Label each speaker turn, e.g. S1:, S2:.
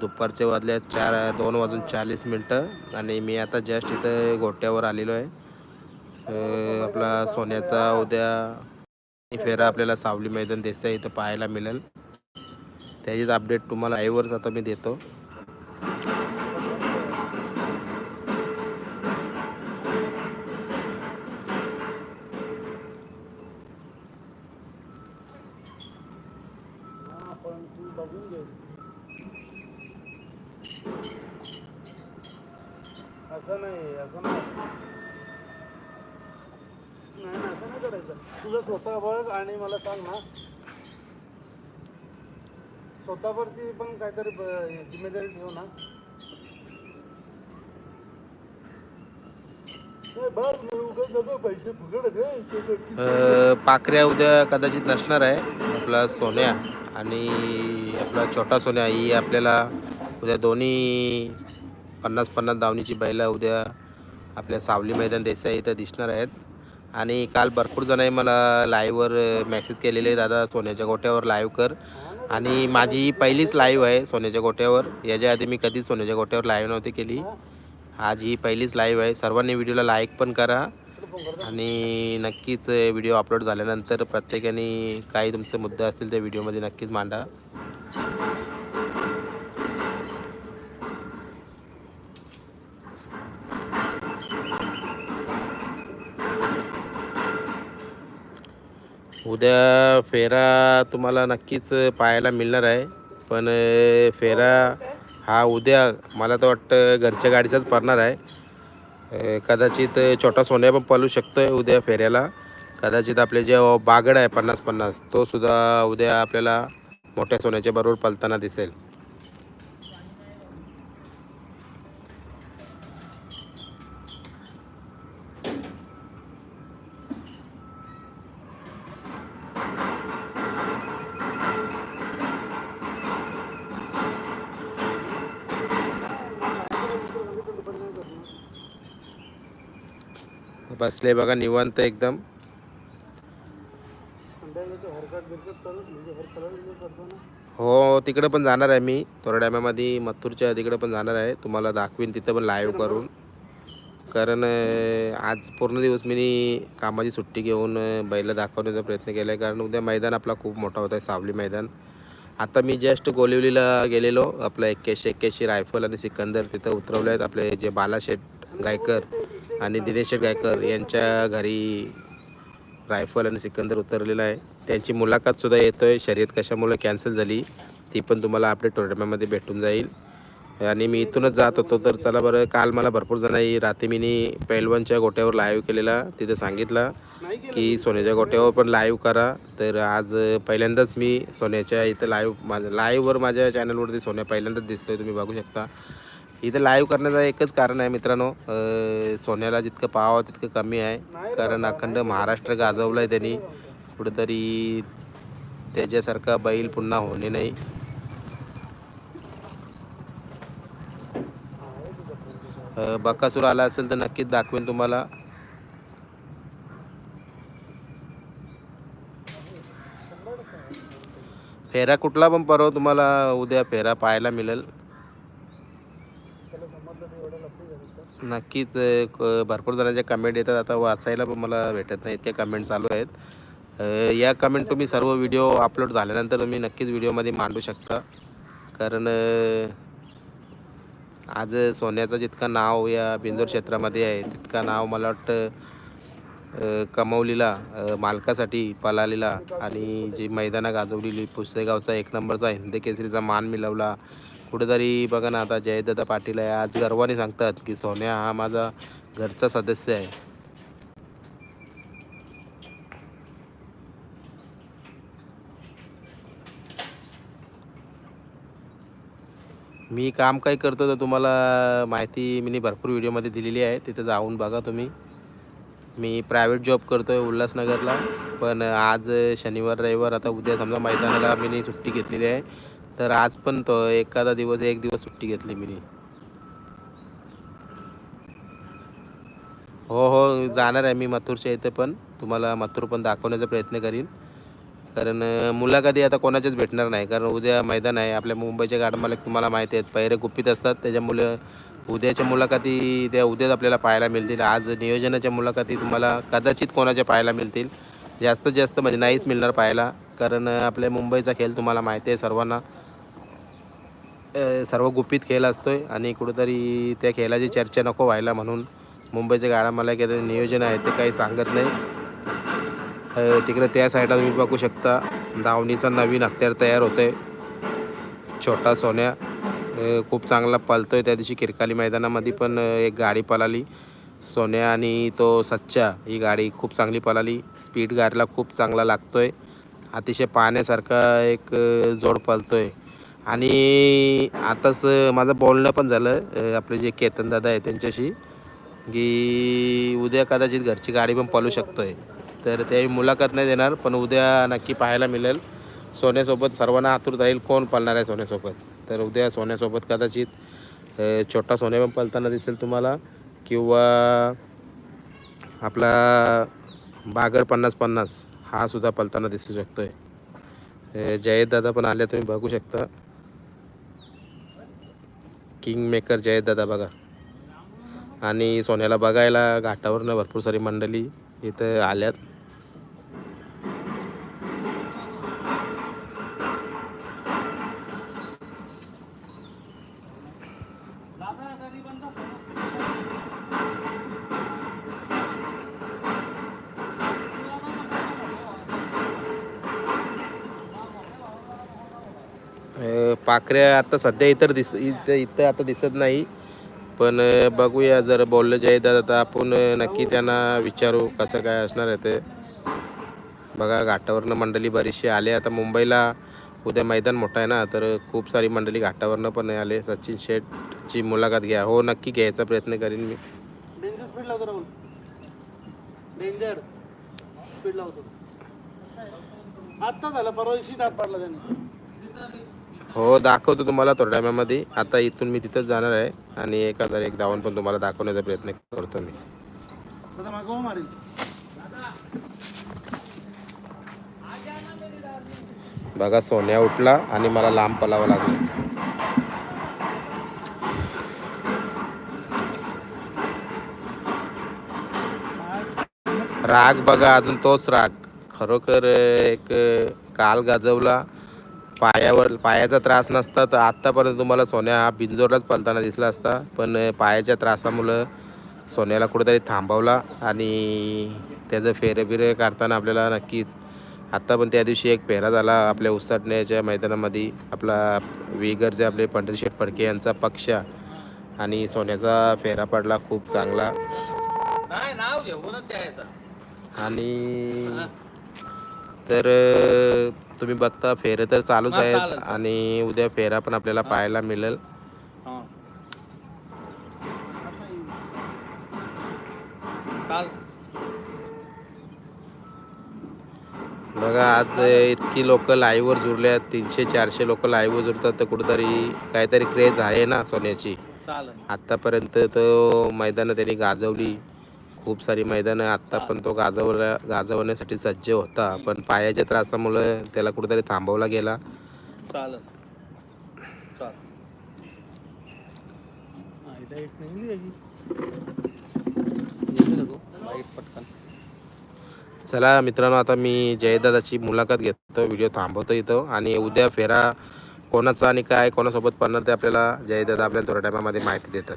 S1: दुपारचे वाजले चार दोन वाजून चाळीस मिनटं. आणि मी आता जस्ट इथं गोट्यावर आलेलो आहे. आपला सोन्याचा उद्या फेरा आपल्याला सावली मैदान देसाई इथं पाहायला मिळेल. त्याचीच अपडेट तुम्हाला लाईव्हवरच आता मी देतो.
S2: असं नाही असं नाही. नाही असं नाही करायचं. तुझं स्वतः बघ आणि मला सांग ना. स्वतःवरती पण काहीतरी जिम्मेदारी ठेव ना. नाही, मी पैसे
S1: पाखऱ्या उद्या कदाचित नसणार आहे. आपला सोन्या आणि आपला छोटा सोन्या ही आपल्याला उद्या दोन्ही पन्नास पन्नास दावणीची बैलं उद्या आपल्या सावली मैदान देसाई इथं दिसणार आहेत. आणि काल भरपूर जणांनी मला लाईव्हवर मेसेज केलेले दादा सोन्याच्या गोट्यावर लाईव्ह कर. आणि माझी पहिलीच लाईव्ह आहे सोन्याच्या गोट्यावर. याच्या आधी मी कधीच सोन्याच्या गोट्यावर लाईव्ह नव्हती केली. आज ही पहिलीच लाईव्ह आहे. सर्वांनी व्हिडिओला लाईक पण करा. आणि नक्कीच व्हिडिओ अपलोड झाल्यानंतर प्रत्येकाने काही तुमचे मुद्दे असतील ते व्हिडिओमध्ये नक्कीच मांडा. उद्या फेरा तुम्हाला नक्कीच पाहायला मिळणार आहे. पण फेरा हा उद्या मला तर वाटतं घरच्या गाडीचाच पडणार आहे. कदाचित छोटा सोन्या पण पळू शकतो आहे उद्या फेऱ्याला. कदाचित आपले जे बागड आहे पन्नास पन्नास तो सुद्धा उद्या आपल्याला मोठ्या सोन्याच्या बरोबर पलताना दिसेल. बसले बघा निवांत एकदम. हो तिकडं पण जाणार आहे मी. तोरड्याम्यामध्ये मथुरच्या तिकडं पण जाणार आहे. तुम्हाला दाखवीन तिथं पण लाईव्ह करून. कारण आज पूर्ण दिवस मी कामाची सुट्टी घेऊन बैला दाखवण्याचा प्रयत्न केला आहे कारण उद्या मैदान आपला खूप मोठा होता आहे सावली मैदान. आता मी जस्ट गोलिवलीला गेलेलो. आपलं एक्क्याऐंशी एक्क्याऐंशी रायफल आणि सिकंदर तिथं उतरवले आहेत. आपले जे बालाशेठ गायकर आणि दिनेश गायकर यांच्या घरी रायफल आणि सिकंदर उतरलेला आहे. त्यांची मुलाखतसुद्धा येतो आहे शर्यत कशामुळे कॅन्सल झाली ती पण तुम्हाला आपल्या टोर्नामेंटमध्ये भेटून जाईल. आणि मी इथूनच जात होतो तर चला बरं काल मला भरपूर जणांनी रात्री मी पैलवानच्या गोट्यावर लाईव्ह केलेला तिथे सांगितलं की सोन्याच्या गोट्यावर पण लाईव्ह करा. तर आज पहिल्यांदाच मी सोन्याच्या इथं लाईव्ह माझ्या लाईव्हवर माझ्या चॅनलवरती सोन्या पहिल्यांदाच दिसतोय तुम्ही बघू शकता. इथं लाईव्ह करण्याचं एकच कारण आहे मित्रांनो सोन्याला जितकं पाहावं तितकं कमी आहे. कारण अखंड महाराष्ट्र गाजवलं आहे त्यांनी. कुठंतरी त्याच्यासारखा बैल पुन्हा होणे नाही. बकासूर आला असेल तर नक्कीच दाखवेन तुम्हाला. फेरा कुठला पण परवा तुम्हाला उद्या फेरा पाहायला मिळेल
S2: त्याला समजलं ते एवढं लपी झालं
S1: नक्कीच क- भरपूर जणांच्या कमेंट येतात. आता वाचायला पण मला भेटत नाही. ते कमेंट चालू आहेत. या कमेंट तुम्ही सर्व व्हिडिओ अपलोड झाल्यानंतर तुम्ही नक्कीच व्हिडिओमध्ये मांडू शकता. कारण आज सोन्याचं जितकं नाव या बिंदूर क्षेत्रामध्ये आहे तितकं नाव मला वाटतं कमवलेला मालकासाठी पलालेला आणि जी मैदानं गाजवलेली पुसेगावचा एक नंबरचा हिंद केसरीचा मान मिळवला कुठेतरी बघा ना आता जयदत्ता पाटील आहे. आज गर्वाने सांगतात की सोन्या हा माझा घरचा सदस्य आहे. मी काम काय करतो तर तुम्हाला माहिती मी भरपूर व्हिडिओमध्ये दिलेली आहे. तिथे जाऊन बघा तुम्ही. मी प्रायव्हेट जॉब करतो आहे उल्हासनगरला. पण आज शनिवार रविवार आता उद्या समजा मैदानाला मी सुट्टी घेतलेली आहे. तर आज पण तो एखादा दिवस एक दिवस सुट्टी घेतली मी. हो हो जाणार आहे मी मथुरच्या इथे पण. तुम्हाला मथुर पण दाखवण्याचा प्रयत्न करीन. कारण मुलाखती आता कोणाच्याच भेटणार नाही. कारण उद्या मैदान आहे. आपल्या मुंबईच्या गाड तुम्हाला माहिती आहेत. पैरे गुप्पीत असतात. त्याच्यामुळे उद्याच्या मुलाखती त्या उद्याच आपल्याला पाहायला मिळतील. आज नियोजनाच्या मुलाखती तुम्हाला कदाचित कोणाच्या पाहायला मिळतील. जास्तीत जास्त म्हणजे नाहीच मिळणार पाहायला. कारण आपल्या मुंबईचा खेळ तुम्हाला माहिती आहे सर्वांना. सर्व गुपित खेळ असतो आहे आणि कुठेतरी त्या खेळाची चर्चा नको व्हायला म्हणून मुंबईचे गाडा मला काही नियोजन आहे ते काही सांगत नाही. तिकडे त्या साईडला तुम्ही बघू शकता. धावणीचा नवीन हत्यार तयार होतोय. छोटा सोन्या. खूप चांगला पळतोय त्या दिवशी किरकाली मैदानामध्ये पण एक गाडी पळाली. सोन्या आणि तो सच्चा ही गाडी खूप चांगली पळाली. स्पीड गाडीला खूप चांगला लागतो आहे अतिशय पाहण्यासारखा एक जोड पळतो आहे आणि आताच माझं बोलणं पण झालं आपले जे केतन दादा आहे त्यांच्याशी की उद्या कदाचित घरची गाडी पण पळू शकतोय. तर ते मुलाखत नाही देणार पण उद्या नक्की पाहायला मिळेल. सोन्यासोबत सर्वांना आतुर राहील कोण पळणार आहे सोन्यासोबत? तर उद्या सोन्यासोबत कदाचित छोटा सोन्या पण पळताना दिसेल तुम्हाला किंवा आपला बागर पन्नास पन्नास हा सुद्धा पळताना दिसू शकतोय. आहे जयेश दादा पण आले तुम्ही बघू शकता. किंग मेकर जयेश दादा बघा. आणि सोन्याला बघायला घाटावरनं भरपूर सारी मंडळी इथं आल्यात. पाखऱ्या आता सध्या इतर दिस इथं इथं आता दिसत नाही. पण बघूया जर बोललं जाईल तर आता आपण नक्की त्यांना विचारू कसं काय असणार आहे ते. बघा घाटावरनं मंडळी बरीचशी आले. आता मुंबईला उद्या मैदान मोठं आहे ना तर खूप सारी मंडळी घाटावरनं पण आले. सचिन शेठची मुलाखत घ्या. हो नक्की घ्यायचा प्रयत्न करीन मी.
S2: डेंजर स्पीड लावतो आत्ता झालं परवा दिवशी दाब पाडला त्यांनी.
S1: हो दाखवतो तुम्हाला थोड्या वेळामध्ये आता इथून मी तिथंच जाणार आहे आणि एक हजार एक धावून पण तुम्हाला दाखवण्याचा प्रयत्न करतो मी.
S2: मारी
S1: बघा सोन्या उठला आणि मला लांब पलावं लागलं. राग बघा अजून तोच राग. खरोखर एक काल गाजवला. पायावर पायाचा त्रास नसता तर आत्तापर्यंत तुम्हाला सोन्या हा बिंजोरलाच पलताना दिसला असता. पण पायाच्या त्रासामुळं सोन्याला कुठेतरी थांबवला आणि त्याचं फेरे बिरे काढताना आपल्याला नक्कीच आत्ता पण त्या दिवशी एक फेरा झाला आपल्या उसाटण्याच्या मैदानामध्ये. आपला वेगरचे आपले पंढरीशेठ फडके यांचा पक्ष आणि सोन्याचा फेरा पडला खूप चांगला। आणि तर तुम्ही बघता फेरे तर चालूच आहेत. आणि उद्या फेरा पण आपल्याला पाहायला मिळेल. बघा आज इतकी लोक लाईव्हवर जुळले आहेत. तीनशे चारशे लोक लाईव्हवर जुळतात. तर कुठेतरी काहीतरी क्रेज आहे ना सोन्याची.
S3: चालेल.
S1: आत्तापर्यंत तो मैदानं त्यांनी गाजवली. खूप सारी मैदानं आत्ता पण तो गाजवला गाजवण्यासाठी सज्ज होता. पण पायाच्या त्रासामुळं त्याला कुठेतरी थांबवला गेला.
S3: चालेल.
S1: चाल मित्रांनो आता मी जयदादाची मुलाखत घेतो. व्हिडिओ थांबवतो इथं. आणि उद्या फेरा कोणाचा आणि काय कोणासोबत पडणार ते आपल्याला जयदादा आपल्याला थोड्या टायमामध्ये माहिती देतात.